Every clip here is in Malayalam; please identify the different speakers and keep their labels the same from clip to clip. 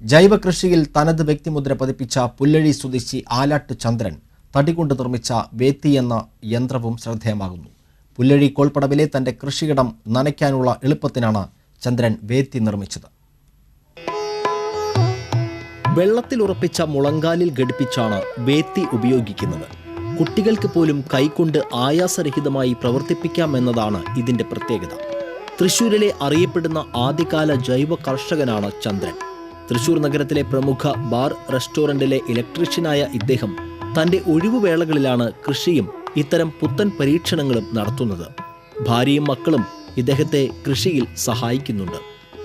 Speaker 1: ജൈവ കൃഷിയിൽ തനത് വ്യക്തിമുദ്ര പതിപ്പിച്ച പുല്ലഴി സ്വദേശി ആലാട്ട് ചന്ദ്രൻ തടികൊണ്ട് നിർമ്മിച്ച വേത്തി എന്ന യന്ത്രവും ശ്രദ്ധേയമാകുന്നു. പുല്ലഴി കോൾപ്പടവിലെ തന്റെ കൃഷിയിടം നനയ്ക്കാനുള്ള എളുപ്പത്തിനാണ് ചന്ദ്രൻ വേത്തി നിർമ്മിച്ചത്. വെള്ളത്തിൽ ഉറപ്പിച്ച മുളങ്കാലിൽ ഘടിപ്പിച്ചാണ് വേത്തി ഉപയോഗിക്കുന്നത്. കുട്ടികൾക്ക് പോലും കൈകൊണ്ട് ആയാസരഹിതമായി പ്രവർത്തിപ്പിക്കാമെന്നതാണ് ഇതിന്റെ പ്രത്യേകത. തൃശൂരിലെ അറിയപ്പെടുന്ന ആദ്യകാല ജൈവ കർഷകനാണ് ചന്ദ്രൻ. തൃശൂർ നഗരത്തിലെ പ്രമുഖ ബാർ റെസ്റ്റോറന്റിലെ ഇലക്ട്രീഷ്യനായ ഇദ്ദേഹം തന്റെ ഒഴിവുവേളകളിലാണ് കൃഷിയും ഇത്തരം പുത്തൻ പരീക്ഷണങ്ങളും നടത്തുന്നത്. ഭാര്യയും മക്കളും ഇദ്ദേഹത്തെ കൃഷിയിൽ സഹായിക്കുന്നുണ്ട്.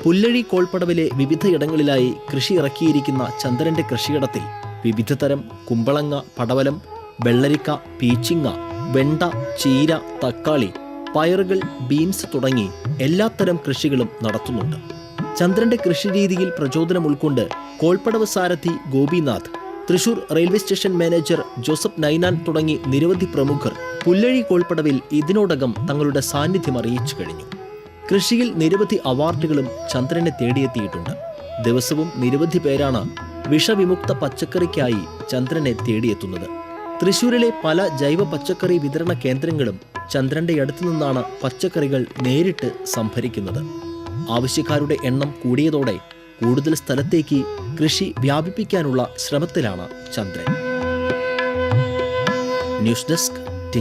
Speaker 1: പുല്ലഴി കോൾപ്പടവിലെ വിവിധയിടങ്ങളിലായി കൃഷി ഇറക്കിയിരിക്കുന്ന ചന്ദ്രന്റെ കൃഷിയിടത്തിൽ വിവിധതരം കുമ്പളങ്ങ പടവലം വെള്ളരിക്ക പീച്ചിങ്ങ വെണ്ട ചീര തക്കാളി പയറുകൾ ബീൻസ് തുടങ്ങി എല്ലാത്തരം കൃഷികളും നടത്തുന്നുണ്ട്. ചന്ദ്രന്റെ കൃഷിരീതിയിൽ പ്രചോദനം ഉൾക്കൊണ്ട് കോൾപ്പടവ് സാരഥി Gopinath Thrissur railway station manager Joseph Ninan തുടങ്ങി നിരവധി പ്രമുഖർ പുല്ലഴി കോൾപ്പടവിൽ ഇതിനോടകം തങ്ങളുടെ സാന്നിധ്യം അറിയിച്ചു കഴിഞ്ഞു. കൃഷിയിൽ നിരവധി അവാർഡുകളും ചന്ദ്രനെ തേടിയെത്തിയിട്ടുണ്ട്. ദിവസവും നിരവധി പേരാണ് വിഷവിമുക്ത പച്ചക്കറിക്കായി ചന്ദ്രനെ തേടിയെത്തുന്നത്. തൃശൂരിലെ പല ജൈവ പച്ചക്കറി വിതരണ കേന്ദ്രങ്ങളും ചന്ദ്രന്റെ അടുത്തു നിന്നാണ് പച്ചക്കറികൾ നേരിട്ട് സംഭരിക്കുന്നത്. ആവശ്യക്കാരുടെ എണ്ണം കൂടിയതോടെ കൂടുതൽ സ്ഥലത്തേക്ക് കൃഷി വ്യാപിപ്പിക്കാനുള്ള ശ്രമത്തിലാണ് ചന്ദ്രൻ. News desk T